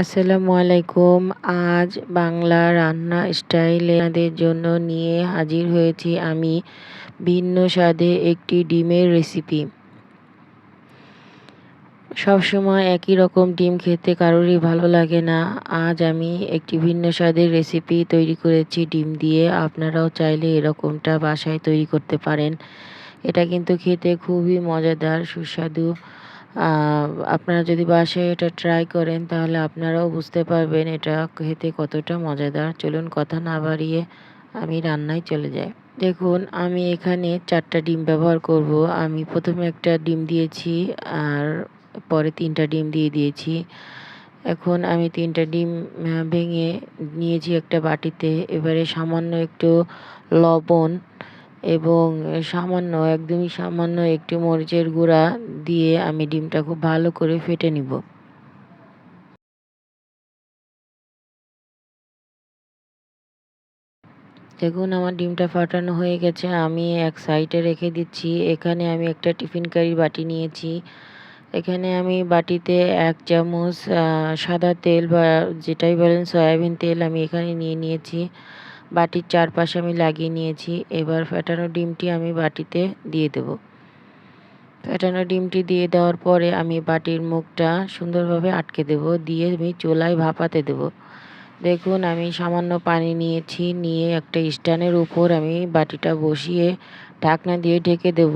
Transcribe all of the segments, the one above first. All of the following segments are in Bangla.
আসসালামু আলাইকুম। আজ বাংলা রান্না স্টাইলে আপনাদের জন্য নিয়ে হাজির হয়েছি আমি ভিন্ন স্বাদে একটি ডিমের রেসিপি। সবসময় একই রকম ডিম খেতে কারোরই ভালো লাগে না। আজ আমি একটি ভিন্ন স্বাদের রেসিপি তৈরি করেছি। ডিম দিয়ে আপনারাও চাইলে এরকমটা বাসায় তৈরি করতে পারেন। এটা কিন্তু খেতে খুবই মজাদার, সুস্বাদু আপনারা যদি বাসায় এটা ট্রাই করেন, তাহলে আপনারাও বুঝতে পারবেন এটা খেতে কতটা মজাদার। চলুন কথা না বাড়িয়ে আমি রান্নায় চলে যাই। দেখুন, আমি এখানে চারটা ডিম ব্যবহার করব। আমি প্রথমে একটা ডিম দিয়েছি আর পরে তিনটা ডিম দিয়ে দিয়েছি। এখন আমি তিনটা ডিম ভেঙে নিয়েছি একটা বাটিতে। এবারে সামান্য একটু লবণ এবং সামান্য, একদমই সামান্য একটু মরিচের গুঁড়া দিয়ে আমি ডিমটা খুব ভালো করে ফেটে নিব। দেখুন, আমার ডিমটা ফাটানো হয়ে গেছে। আমি এক সাইডে রেখে দিচ্ছি। এখানে আমি একটা টিফিন কারি বাটি নিয়েছি। এখানে আমি বাটিতে এক চামচ সাদা তেল বা যেটাই বলেন, সয়াবিন তেল আমি এখানে নিয়ে নিয়েছি। বাটির চারপাশে আমি লাগিয়ে নিয়েছি। এবার ফেটানো ডিমটি আমি বাটিতে দিয়ে দেব। ফেটানো ডিমটি দিয়ে দেওয়ার পরে আমি বাটির মুখটা সুন্দরভাবে আটকে দেব। দিয়ে আমি চুলায় ভাপাতে দেব। দেখুন, আমি সামান্য পানি নিয়েছি। নিয়ে একটা স্ট্যান্ডের উপর আমি বাটিটা বসিয়ে ঢাকনা দিয়ে ঢেকে দেব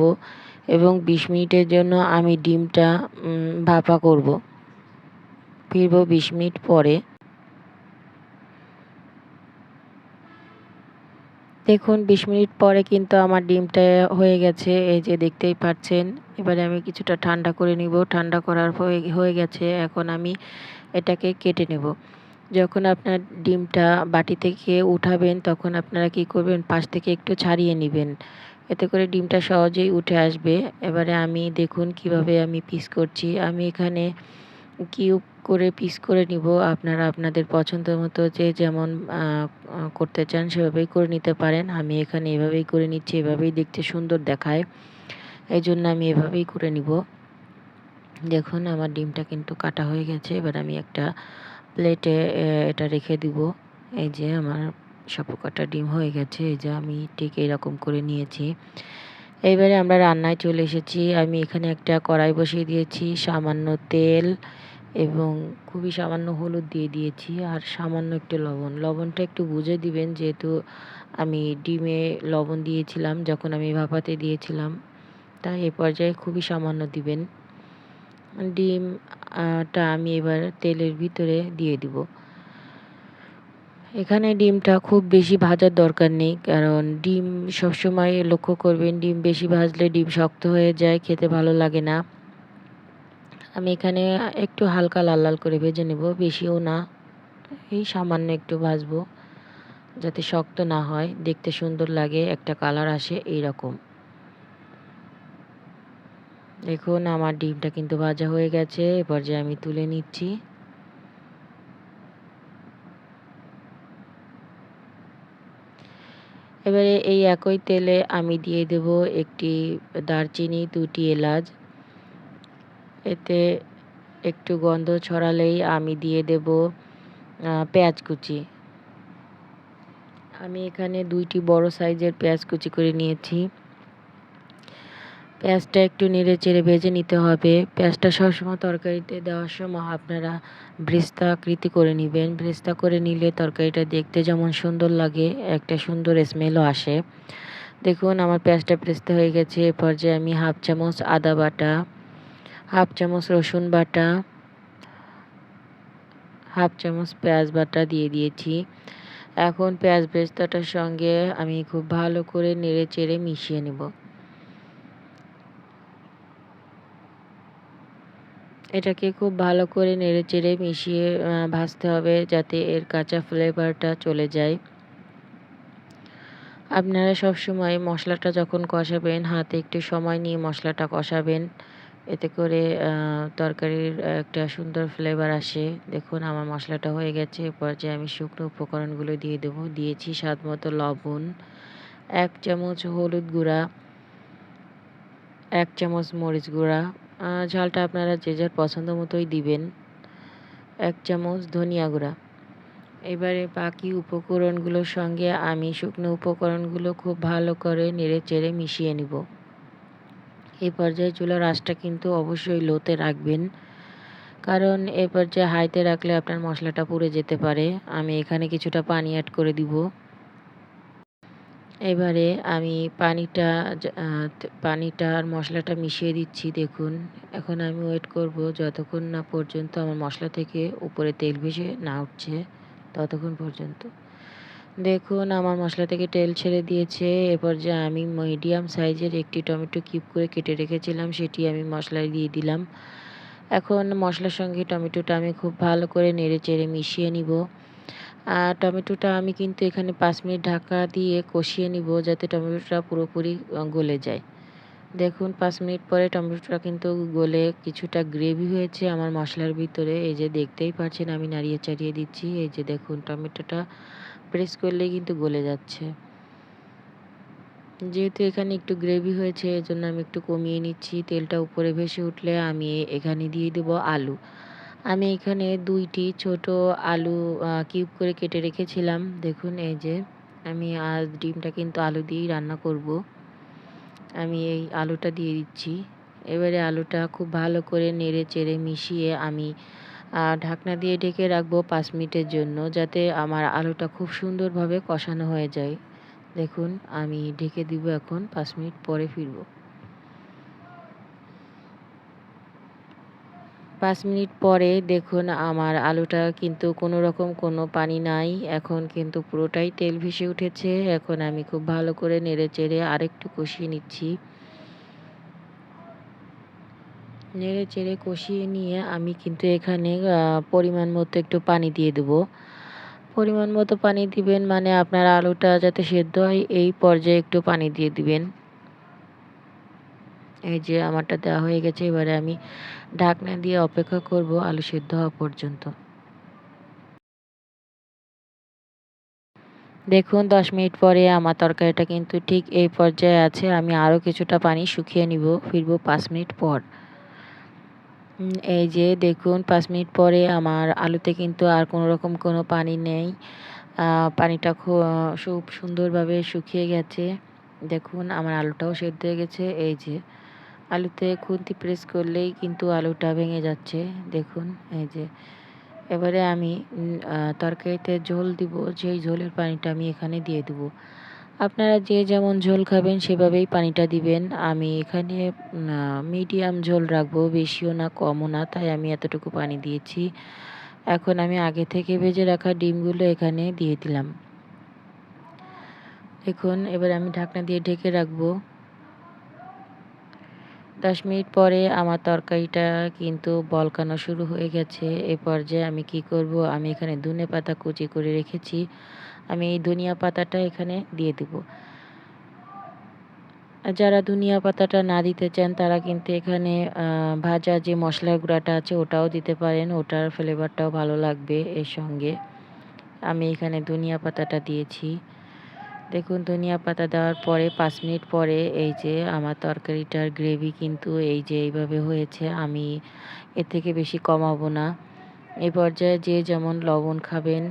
এবং বিশ মিনিটের জন্য আমি ডিমটা ভাপা করব। ফিরব বিশ মিনিট পরে। দেখুন, বিশ মিনিট পরে কিন্তু আমার ডিমটা হয়ে গেছে। এই যে দেখতেই পাচ্ছেন, এবারে আমি কিছুটা ঠান্ডা করে নিব। ঠান্ডা করার হয়ে গেছে, এখন আমি এটাকে কেটে নেব। যখন আপনার ডিমটা বাটি থেকে উঠাবেন, তখন আপনারা কি করবেন, পাশ থেকে একটু ছাড়িয়ে নেবেন। এতে করে ডিমটা সহজেই উঠে আসবে। এবারে আমি দেখুন কীভাবে আমি পিস করছি। আমি এখানে কিউব করে, পিস করে নিব। আপনারা আপনাদের পছন্দ মতো যে যেমন করতে চান সেভাবেই করে নিতে পারেন। আমি এখানে এভাবেই করে নিচ্ছি, এভাবেই দেখতে সুন্দর দেখায়। এই জন্য আমি এভাবেই করে নিব। দেখুন, আমার ডিমটা কিন্তু কাটা হয়ে গেছে। এবার আমি একটা প্লেটে এটা রেখে দিব। এই যে আমার সাপু কাটা ডিম হয়ে গেছে। এই যে আমি ঠিক এরকম করে নিয়েছি। এইবারে আমরা রান্নায় চলে এসেছি। আমি এখানে একটা কড়াই বসিয়ে দিয়েছি। সামান্য তেল এবং খুবই সামান্য হলুদ দিয়ে দিয়েছি আর সামান্য একটু লবণ। লবণটা একটু বুঝে দিবেন, যেহেতু আমি ডিমে লবণ দিয়েছিলাম যখন আমি ভাপাতে দিয়েছিলাম, তাই এ পর্যায়ে খুবই সামান্য দিবেন। ডিমটা আমি এবার তেলের ভিতরে দিয়ে দিব। এখানে ডিমটা খুব বেশি ভাজার দরকার নেই, কারণ ডিম সবসময় লক্ষ্য করবেন, ডিম বেশি ভাজলে ডিম শক্ত হয়ে যায়, খেতে ভালো লাগে না। আমি এখানে একটু হালকা লাল লাল করে ভেজে নেব, বেশিও না। এই সামান্য একটু ভাজবো, যাতে শক্ত না হয়। দেখতে সুন্দর লাগে, একটা কালার আসে এই রকম দেখুন, আমার ডিমটা কিন্তু ভাজা হয়ে গেছে এবার যে আমি তুলে নিচ্ছি। এবারে এই একই তেলে আমি দিয়ে দেব একটি দারচিনি, দুটি এলাচ। এতে একটু গন্ধ ছড়ালেই আমি দিয়ে দেব পেঁয়াজ কুচি। আমি এখানে দুইটি বড় সাইজের পেঁয়াজ কুচি করে নিয়েছি। পেঁয়াজটা একটু নেড়ে চেড়ে ভেজে নিতে হবে। পেঁয়াজটা সবসময় তরকারিতে দেওয়ার সময় আপনারা ব্রেস্তা আকৃতি করে নেবেন। ব্রেস্তা করে নিলে তরকারিটা দেখতে যেমন সুন্দর লাগে, একটা সুন্দর স্মেলও আসে। দেখুন, আমার পেঁয়াজটা ব্রেস্তা হয়ে গেছে। এ পর্যায়ে আমি হাফ চামচ আদা বাটা হাফ চামচ রসুন বাটা, হাফ চামচ পেঁয়াজ বাটা দিয়ে দিয়েছি। এখন পেঁয়াজ ব্রেস্তাটার সঙ্গে আমি খুব ভালো করে নেড়ে চেড়ে মিশিয়ে নেব। এটাকে খুব ভালো করে নেড়ে চেড়ে মিশিয়ে ভাজতে হবে যাতে এর কাঁচা ফ্লেভারটা চলে যায়। আপনারা সব সময় মশলাটা যখন কষাবেন, হাতে একটু সময় নিয়ে মশলাটা কষাবেন। এতে করে তরকারির একটা সুন্দর ফ্লেভার আসে। দেখুন, আমার মশলাটা হয়ে গেছে। এরপর যে আমি শুকনো উপকরণগুলো দিয়ে দেবো। দিয়েছি স্বাদ মতো লবণ, এক চামচ হলুদ গুঁড়া, এক চামচ মরিচ গুঁড়া। ঝালটা আপনারা যে যার পছন্দ মতোই দিবেন। এক চামচ ধনিয়া গুঁড়া। এবারে বাকি উপকরণগুলোর সঙ্গে আমি শুকনো উপকরণগুলো খুব ভালো করে নেড়ে চেড়ে মিশিয়ে নিব। এই পর্যায়ে চুলার আঁচটা কিন্তু অবশ্যই লোতে রাখবেন। কারণ এ পর্যায়ে হাইতে রাখলে আপনার মশলাটা পুড়ে যেতে পারে। আমি এখানে কিছুটা পানি অ্যাড করে দিব। এবারে আমি পানিটা পানিটা আর মশলাটা মিশিয়ে দিচ্ছি, দেখুন। এখন আমি ওয়েট করব যতক্ষণ না পর্যন্ত আমার মশলা থেকে উপরে তেল ভেসে না উঠছে, ততক্ষণ পর্যন্ত। দেখুন, আমার মশলা থেকে তেল ছেড়ে দিয়েছে। এরপর যে আমি মিডিয়াম সাইজের একটি টমেটো কিউব করে কেটে রেখেছিলাম, সেটি আমি মশলায় দিয়ে দিলাম। এখন মশলার সঙ্গে টমেটোটা আমি খুব ভালো করে নেড়ে চেড়ে মিশিয়ে নিব। আর টমেটোটা আমি কিন্তু এখানে পাঁচ মিনিট ঢাকা দিয়ে কষিয়ে নিব, যাতে টমেটোটা পুরোপুরি গলে যায়। দেখুন, পাঁচ মিনিট পরে টমেটোটা কিন্তু গলে কিছুটা গ্রেভি হয়েছে আমার মশলার ভিতরে। এই যে দেখতেই পাচ্ছেন, আমি নাড়িয়ে চাড়িয়ে দিচ্ছি। এই যে দেখুন, টমেটোটা প্রেস করলেই কিন্তু গলে যাচ্ছে। যেহেতু এখানে একটু গ্রেভি হয়েছে, এজন্য আমি একটু কমিয়ে নিচ্ছি। তেলটা উপরে ভেসে উঠলে আমি এখানে দিয়ে দেবো আলু। আমি এখানে দুইটি ছোট আলু কিউব করে কেটে রেখেছিলাম। দেখুন, এই যে আমি আজ ডিমটা কিন্তু আলু দিয়েই রান্না করব। আমি এই আলুটা দিয়ে দিচ্ছি। এবারে আলুটা খুব ভালো করে নেড়ে চেড়ে মিশিয়ে আমি ঢাকনা দিয়ে ঢেকে রাখব পাঁচ মিনিটের জন্য যাতে আমার আলুটা খুব সুন্দরভাবে কষানো হয়ে যায়। দেখুন, আমি ঢেকে দিব এখন পাঁচ মিনিট পরে ফিরব। পাঁচ মিনিট পরে দেখুন, আমার আলুটা কিন্তু কোনো রকম কোনো পানি নাই। এখন কিন্তু পুরোটাই তেল ভেসে উঠেছে। এখন আমি খুব ভালো করে নেড়ে চেড়ে আরেকটু কষিয়ে নিচ্ছি। নেড়ে চেড়ে কষিয়ে নিয়ে আমি কিন্তু এখানে পরিমাণ মতো একটু পানি দিয়ে দেবো। পরিমাণ মতো পানি দিবেন মানে আপনার আলুটা যাতে সেদ্ধ হয়, এই পর্যায়ে একটু পানি দিয়ে দিবেন। এই যে আমারটা দেওয়া হয়ে গেছে, এবারে আমি ঢাকনা দিয়ে অপেক্ষা করব আলু সেদ্ধ হওয়া পর্যন্ত। দেখুন, দশ মিনিট পরে আমার তরকারিটা কিন্তু ঠিক এই পর্যায়ে আছে, আমি আরও কিছুটা পানি শুকিয়ে নিব, ফিরবো পাঁচ মিনিট পর। এই যে দেখুন, পাঁচ মিনিট পরে আমার আলুতে কিন্তু আর কোনো রকম কোনো পানি নেই। পানিটা খুব সুন্দরভাবে শুকিয়ে গেছে। দেখুন, আমার আলুটাও সেদ্ধ হয়ে গেছে। এই যে, আলুতে খুন্তি প্রেস করলেই কিন্তু আলুটা ভেঙে যাচ্ছে। দেখুন, এই যে, এবারে আমি তরকারিতে ঝোল দিব, যেই ঝোলের পানিটা আমি এখানে দিয়ে দেবো। আপনারা যে যেমন ঝোল খাবেন সেভাবেই পানিটা দিবেন। আমি এখানে মিডিয়াম ঝোল রাখব, বেশিও না, কমও না, তাই আমি এতটুকু পানি দিয়েছি। এখন আমি আগে থেকে ভেজে রাখা ডিমগুলো এখানে দিয়ে দিলাম। দেখুন, এবার আমি ঢাকনা দিয়ে ঢেকে রাখব। দশ মিনিট পরে আমার তরকারিটা কিন্তু বলকানো শুরু হয়ে গেছে। এ পর্যায়ে আমি কি করব? আমি এখানে ধনে পাতা কুচি করে রেখেছি। আমি এই ধনিয়া পাতাটা এখানে দিয়ে দেব। যারা ধনিয়া পাতাটা না দিতে চান, তারা কিন্তু এখানে ভাজা যে মশলা গুঁড়াটা আছে, ওটাও দিতে পারেন। ওটার ফ্লেভারটাও ভালো লাগবে এর সঙ্গে। আমি এখানে ধনিয়া পাতাটা দিয়েছি। দেখুন, ধনিয়া পাতা দেওয়ার পরে, পাঁচ মিনিট পরে এই যে আমার তরকারিটার গ্রেভি কিন্তু এই যে এইভাবে হয়েছে, আমি এর থেকে বেশি কমাবো না। এই পর্যায়ে যে যেমন লবণ খাবেন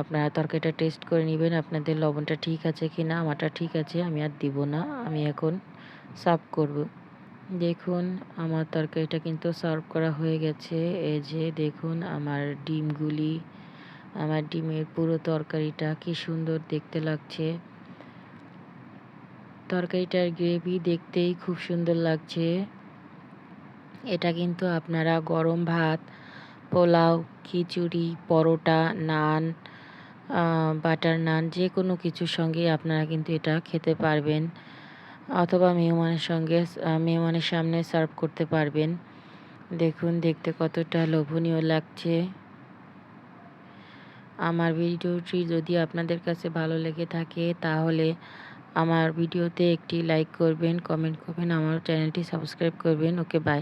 আপনারা তরকারিটা টেস্ট করে নেবেন, আপনাদের লবণটা ঠিক আছে কি না আমারটা ঠিক আছে, আমি আর দিব না, আমি এখন সার্ভ করব। দেখুন, আমার তরকারিটা কিন্তু সার্ভ করা হয়ে গেছে। এই যে দেখুন, আমার ডিমগুলি, আমার ডিমের পুরো তরকারিটা কি সুন্দর দেখতে লাগছে। তরকারিটার গ্রেভি দেখতেই খুব সুন্দর লাগছে। এটা কিন্তু আপনারা গরম ভাত পোলাও, খিচুড়ি, পরোটা, নান বাটার নান, যে কোনো কিছুর সঙ্গে আপনারা কিন্তু এটা খেতে পারবেন। অথবা মেহমানের সঙ্গে মেহমানের সামনে সার্ভ করতে পারবেন। দেখুন, দেখতে কতটা লোভনীয় লাগছে। আমার ভিডিওটি যদি আপনাদের কাছে ভালো লেগে থাকে, তাহলে আমার ভিডিওতে একটি লাইক করবেন, কমেন্ট করবেন, আমার চ্যানেলটি সাবস্ক্রাইব করবেন। Okay, bye.